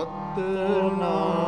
But the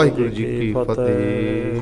Waheguru ji Ki Fateh.